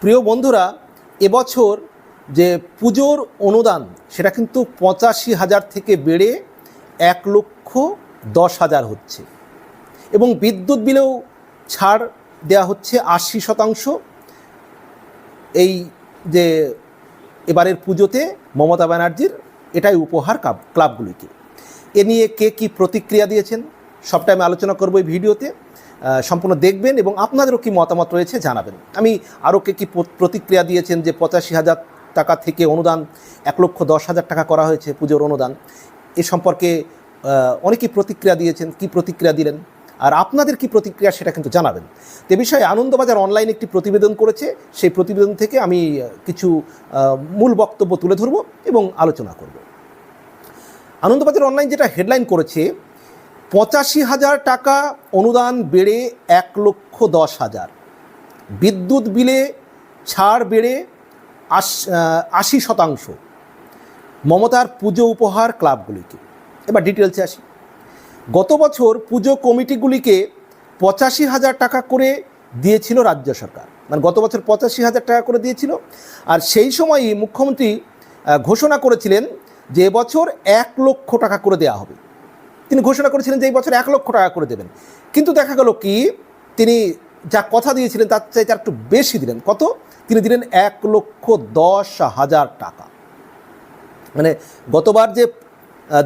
প্রিয় বন্ধুরা, এবছর যে পুজোর অনুদান, সেটা কিন্তু পঁচাশি হাজার থেকে বেড়ে এক লক্ষ দশ হাজার হচ্ছে। এবং বিদ্যুৎ বিলেও ছাড় দেওয়া হচ্ছে আশি শতাংশ। এই যে এবারের পুজোতে মমতা ব্যানার্জির এটাই উপহার ক্লাব- ক্লাবগুলিকে। এ নিয়ে কে কী প্রতিক্রিয়া দিয়েছেন সবটা আমি আলোচনা করব এই ভিডিওতে। সম্পূর্ণ দেখবেন এবং আপনাদেরও কি মতামত রয়েছে জানাবেন। আমি আরও কে কী প্রতিক্রিয়া দিয়েছেন যে পঁচাশি হাজার টাকা থেকে অনুদান, এক লক্ষ দশ হাজার টাকা করা হয়েছে পুজোর অনুদান, এ সম্পর্কে অনেকেই প্রতিক্রিয়া দিয়েছেন, কি প্রতিক্রিয়া দিলেন, আর আপনাদের কি প্রতিক্রিয়া সেটা কিন্তু জানাবেন। তো বিষয়ে আনন্দবাজার অনলাইন একটি প্রতিবেদন করেছে, সেই প্রতিবেদন থেকে আমি কিছু মূল বক্তব্য তুলে ধরব এবং আলোচনা করব। আনন্দবাজার অনলাইন যেটা হেডলাইন করেছে পঁচাশি হাজার টাকা অনুদান বেড়ে এক লক্ষ দশ হাজার। বিদ্যুৎ বিলে ছাড় বেড়ে আশ শতাংশ। মমতার পুজো উপহার ক্লাবগুলিকে। এবার ডিটেলসে আসি। গত বছর পুজো কমিটিগুলিকে পঁচাশি হাজার টাকা করে দিয়েছিল রাজ্য সরকার। মানে গত বছর পঁচাশি হাজার টাকা করে দিয়েছিল। আর সেই সময়ই মুখ্যমন্ত্রী ঘোষণা করেছিলেন যে এবছর এক লক্ষ টাকা করে দেওয়া হবে। তিনি ঘোষণা করেছিলেন যে এই বছর এক লক্ষ টাকা করে দেবেন। কিন্তু দেখা গেল কি, তিনি যা কথা দিয়েছিলেন তার চাইতে একটু বেশি দিলেন। কত? তিনি দিলেন এক লক্ষ দশ হাজার টাকা। মানে গতবার যে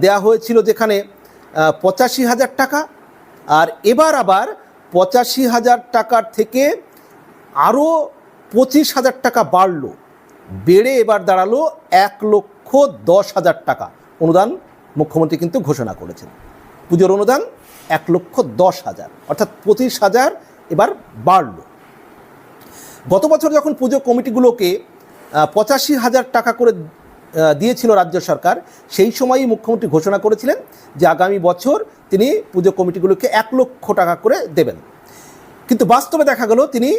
দেয়া হয়েছিল যেখানে পঁচাশি হাজার টাকা, আর এবার আবার পঁচাশি হাজার টাকার থেকে আরও পঁচিশ হাজার টাকা বাড়লো। বেড়ে এবার দাঁড়াল এক লক্ষ দশ হাজার টাকা। অনুদান মুখ্যমন্ত্রী কিন্তু ঘোষণা করেছেন। পুজোর অনুদান এক লক্ষ দশ হাজার, অর্থাৎ পঁচিশ হাজার এবার বাড়লো। গত বছর যখন পুজো কমিটিগুলোকে পঁচাশি হাজার টাকা করে দিয়েছিল রাজ্য সরকার, সেই সময়ই মুখ্যমন্ত্রী ঘোষণা করেছিলেন যে আগামী বছর তিনি পুজো কমিটিগুলোকে এক লক্ষ টাকা করে দেবেন। কিন্তু বাস্তবে দেখা গেল তিনি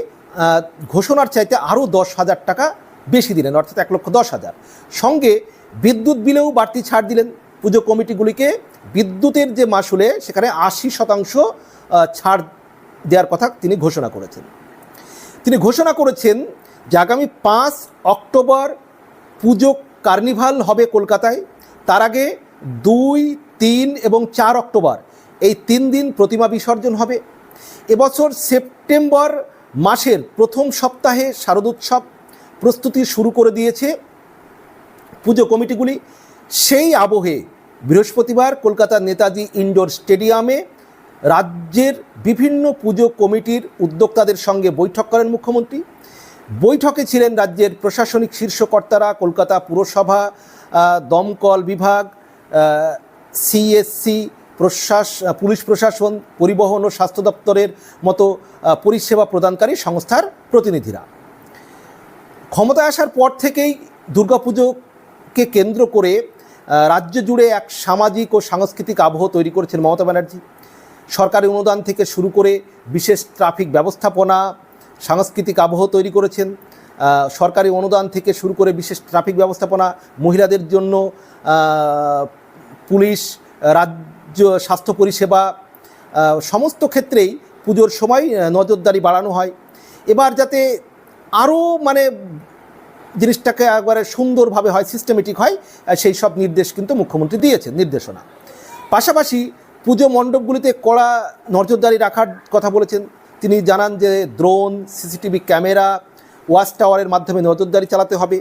ঘোষণার চাইতে আরও দশ হাজার টাকা বেশি দিলেন, অর্থাৎ এক লক্ষ দশ হাজার। সঙ্গে বিদ্যুৎ বিলেও বাড়তি ছাড় দিলেন। পুজো কমিটিগুলিকে বিদ্যুতের যে মাসুলে সেখানে আশি শতাংশ ছাড় দেওয়ার কথা তিনি ঘোষণা করেছেন। তিনি ঘোষণা করেছেন যে আগামী পাঁচ অক্টোবর পুজো কার্নিভাল হবে কলকাতায়। তার আগে দুই, তিন এবং চার অক্টোবর এই তিন দিন প্রতিমা বিসর্জন হবে। এবছর সেপ্টেম্বর মাসের প্রথম সপ্তাহে শারদোৎসব প্রস্তুতি শুরু করে দিয়েছে পুজো কমিটিগুলি। সেই আবহে বৃহস্পতিবার কলকাতার নেতাজি ইনডোর স্টেডিয়ামে রাজ্যের বিভিন্ন পুজো কমিটির উদ্যোক্তাদের সঙ্গে বৈঠক করেন মুখ্যমন্ত্রী। বৈঠকে ছিলেন রাজ্যের প্রশাসনিক শীর্ষকর্তারা, কলকাতা পুরসভা দমকল বিভাগ সিএসসি প্রশাস পুলিশ প্রশাসন, পরিবহন ও স্বাস্থ্য দপ্তরের মতো পরিষেবা প্রদানকারী সংস্থার প্রতিনিধিরা। ক্ষমতায় আসার পর থেকেই দুর্গাপুজোকে কেন্দ্র করে রাজ্য জুড়ে এক সামাজিক ও সাংস্কৃতিক আবহ তৈরি করেছেন মমতা ব্যানার্জি। সরকারি অনুদান থেকে শুরু করে বিশেষ ট্রাফিক ব্যবস্থাপনা, সাংস্কৃতিক আবহ তৈরি করেছেন। সরকারি অনুদান থেকে শুরু করে বিশেষ ট্রাফিক ব্যবস্থাপনা, মহিলাদের জন্য পুলিশ, রাজ্য স্বাস্থ্য পরিষেবা সমস্ত ক্ষেত্রেই পুজোর সময় নজরদারি বাড়ানো হয়। এবার যাতে আরও মানে জিনিসটাকে একবারে সুন্দরভাবে হয় সিস্টেমেটিক হয় সেই সব নির্দেশ কিন্তু মুখ্যমন্ত্রী দিয়েছেন, নির্দেশনা। পাশাপাশি পুজো মণ্ডপগুলিতে কড়া নজরদারি রাখার কথা বলেছেন। তিনি জানান যে ড্রোন সিসিটিভি ক্যামেরা ওয়াচ টাওয়ারের মাধ্যমে নজরদারি চালাতে হবে।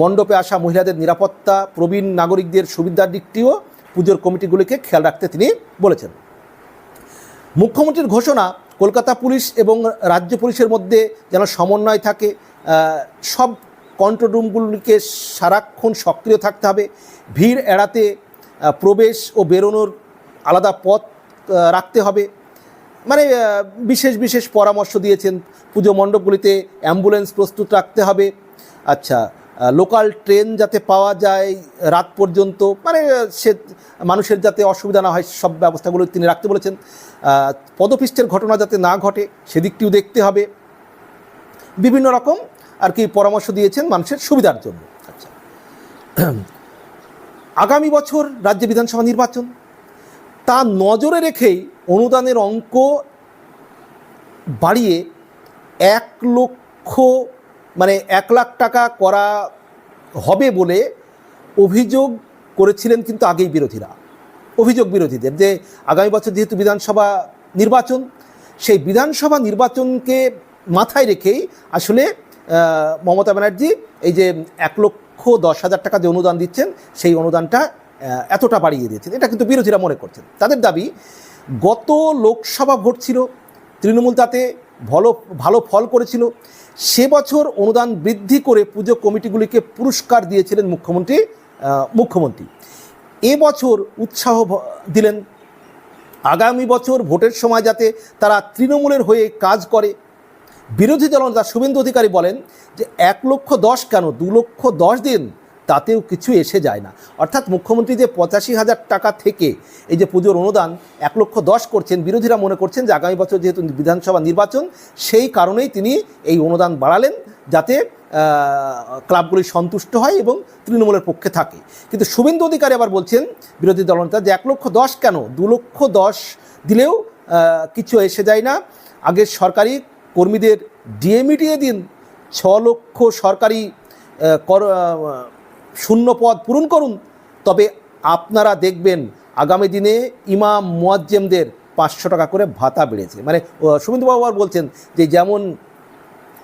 মণ্ডপে আসা মহিলাদের নিরাপত্তা, প্রবীণ নাগরিকদের সুবিধার দিকটিও পুজোর কমিটিগুলিকে খেয়াল রাখতে তিনি বলেছেন। মুখ্যমন্ত্রীর ঘোষণা, কলকাতা পুলিশ এবং রাজ্য পুলিশের মধ্যে যেন সমন্বয় থাকে সব কন্ট্রোল রুমগুলিকে সারাক্ষণ সক্রিয় থাকতে হবে। ভিড় এড়াতে প্রবেশ ও বেরোনোর আলাদা পথ রাখতে হবে। মানে বিশেষ বিশেষ পরামর্শ দিয়েছেন। পুজো মণ্ডপগুলিতে অ্যাম্বুলেন্স প্রস্তুত রাখতে হবে। আচ্ছা লোকাল ট্রেন যাতে পাওয়া যায় রাত পর্যন্ত মানে সে, মানুষের যাতে অসুবিধা না হয়, সব ব্যবস্থাগুলো তিনি রাখতে বলেছেন। পদপিষ্টের ঘটনা যাতে না ঘটে, সেদিকটিও দেখতে হবে। বিভিন্ন রকম আর কি পরামর্শ দিয়েছেন মানুষের সুবিধার জন্য। আচ্ছা। আগামী বছর রাজ্য বিধানসভা নির্বাচন। তা নজরে রেখেই অনুদানের অঙ্ক বাড়িয়ে এক লক্ষ মানে এক লাখ টাকা করা হবে বলে অভিযোগ করেছিলেন কিন্তু আগেই বিরোধীরা। অভিযোগ বিরোধীদের যে আগামী বছর যেহেতু বিধানসভা নির্বাচন, সেই বিধানসভা নির্বাচনকে মাথায় রেখেই আসলে মমতা ব্যানার্জি, এই যে এক লক্ষ দশ হাজার টাকা যে অনুদান দিচ্ছেন, সেই অনুদানটা এতটা বাড়িয়ে দিয়েছেন। এটা কিন্তু বিরোধীরা মনে করছেন। তাদের দাবি, গত লোকসভা ভোট ছিল, তৃণমূল তাতে ভালো ভালো ফল করেছিল। সে বছর অনুদান বৃদ্ধি করে পুজো কমিটিগুলিকে পুরস্কার দিয়েছিলেন মুখ্যমন্ত্রী মুখ্যমন্ত্রী। এবছর উৎসাহ দিলেন। আগামী বছর ভোটের সময় যাতে তারা তৃণমূলের হয়ে কাজ করে বিরোধী দলনেতা শুভেন্দু অধিকারী বলেন যে এক লক্ষ দশ কেন? দু লক্ষ দশ দিন তাতেও কিছু এসে যায় না। অর্থাৎ মুখ্যমন্ত্রী যে পঁচাশি হাজার টাকা থেকে এই যে পুজোর অনুদান এক লক্ষ দশ করছেন, বিরোধীরা মনে করছেন যে আগামী বছর যেহেতু বিধানসভা নির্বাচন, সেই কারণেই তিনি এই অনুদান বাড়ালেন যাতে ক্লাবগুলি সন্তুষ্ট হয় এবং তৃণমূলের পক্ষে থাকে। কিন্তু শুভেন্দু অধিকারী আবার বলছেন, বিরোধী দলনেতা যে এক লক্ষ দশ কেন? দু লক্ষ দশ দিলেও কিছু এসে যায় না। আগের সরকারি কর্মীদের ডিএ মিটিয়ে দিন। ছ লক্ষ সরকারি কর শূন্য পদ পূরণ করুন। তবে আপনারা দেখবেন আগামী দিনে ইমাম মোয়াজ্জেমদের পাঁচশো টাকা করে ভাতা বেড়েছে। মানে আহ, আর বলছেন যে যেমন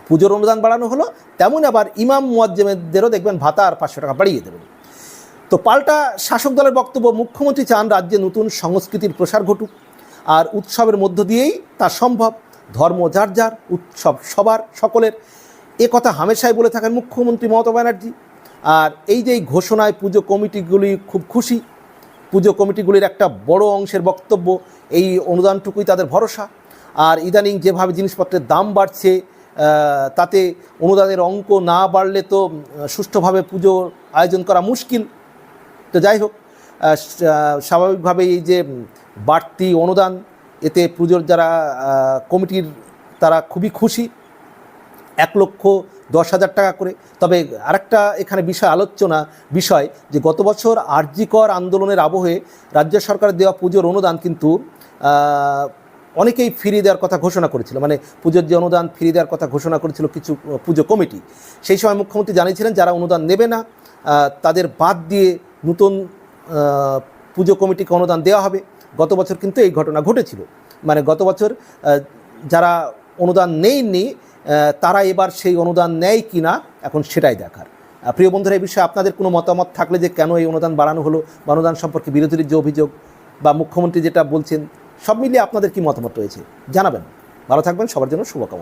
পুজোর অনুদান বাড়ানো হলো তেমন আবার ইমাম মুয়াজ্জেমদেরও দেখবেন ভাতা আর পাঁচশো টাকা বাড়িয়ে দেবেন। তো পাল্টা শাসক দলের বক্তব্য মুখ্যমন্ত্রী চান রাজ্যে নতুন সংস্কৃতির প্রসার ঘটুক। আর উৎসবের মধ্য দিয়েই তা সম্ভব। ধর্ম যার যার, উৎসব সবার, সকলের। এ কথা হামেশাই বলে থাকেন মুখ্যমন্ত্রী মমতা ব্যানার্জি। আর এই যে ঘোষণায় পুজো কমিটিগুলি খুব খুশি, পুজো কমিটিগুলির একটা বড় অংশের বক্তব্য, এই অনুদানটুকুই তাদের ভরসা। আর ইদানিং যেভাবে জিনিসপত্রের দাম বাড়ছে তাতে অনুদানের অঙ্ক না বাড়লে তো সুষ্ঠুভাবে পুজো আয়োজন করা মুশকিল। তো যাই হোক স্বাভাবিকভাবে এই যে বাড়তি অনুদান এতে পুজোর যারা কমিটির তারা খুবই খুশি। এক লক্ষ দশ হাজার টাকা করে। তবে আরেকটা এখানে বিষয়, আলোচনা বিষয় যে গত বছর আরজিকর আন্দোলনের আবহে রাজ্য সরকারের দেওয়া পুজোর অনুদান কিন্তু অনেকেই ফিরিয়ে দেওয়ার কথা ঘোষণা করেছিল। মানে পুজোর যে অনুদান ফিরিয়ে দেওয়ার কথা ঘোষণা করেছিল কিছু পুজো কমিটি। সেই সময় মুখ্যমন্ত্রী জানিয়েছিলেন, যারা অনুদান নেবে না তাদের বাদ দিয়ে নতুন পুজো কমিটিকে অনুদান দেওয়া হবে। গত বছর কিন্তু এই ঘটনা ঘটেছিল। মানে গত বছর যারা অনুদান নেয়নি তারা এবার সেই অনুদান নেয় কি না এখন সেটাই দেখার। প্রিয় বন্ধুরা, এই বিষয়ে আপনাদের কোনো মতামত থাকলে যে কেন এই অনুদান বাড়ানো হলো বা অনুদান সম্পর্কে বিরোধীর যে অভিযোগ বা মুখ্যমন্ত্রী যেটা বলছেন, সব মিলিয়ে আপনাদের কি মতামত রয়েছে জানাবেন। ভালো থাকবেন, সবার জন্য শুভকামনা।